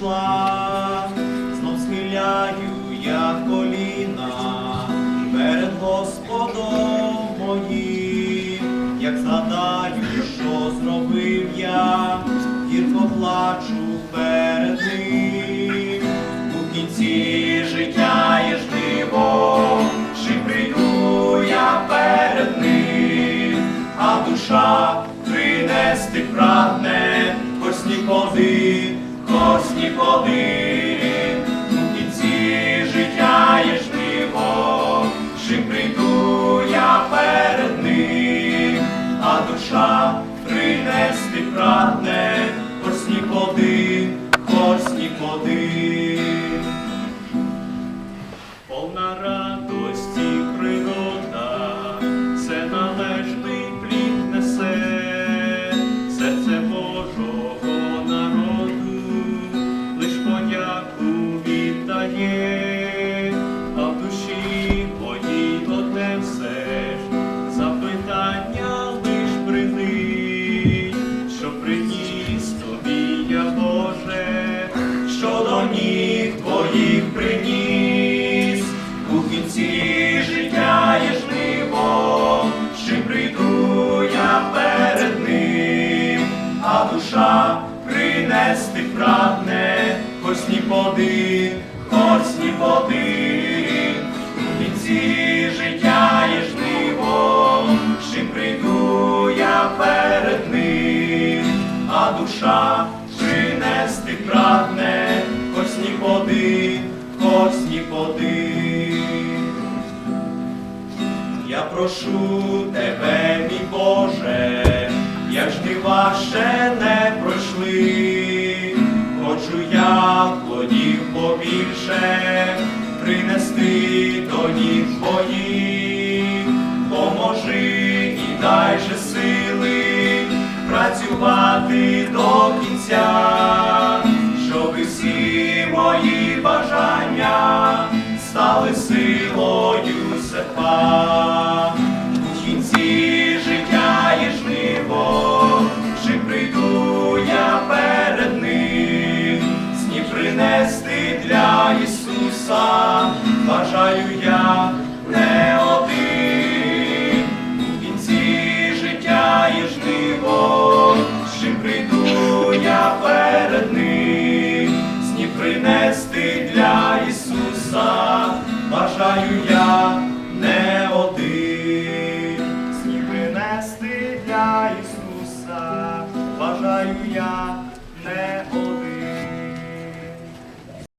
пішла, знов схиляю я коліна перед Господом моїм, як згадаю, що зробив я, гірко плачу перед ним у кінці життя є ж диво, чи прийду я перед ним, а душа принести прагне. Господи, косні плоди. У кінці життя є жниво, чи прийду я перед ним, а душа принести прагне косні плоди, косні плоди. Подяку віддає, а в душі моїй одне все косні плоди, у кінці життя є жниво, чи прийду я перед ним, а душа принести прагне косні плоди. Я прошу тебе, мій Боже, як жнива ще не плодів побільше принести до ніг твоїх, поможи і дай же сили працювати до кінця, щоби всі мої бажання стали силою серпа. Принести для Ісуса, бажаю я не один. У кінці життя є жниво, з чим прийду я перед ним, сні принести для Ісуса, бажаю я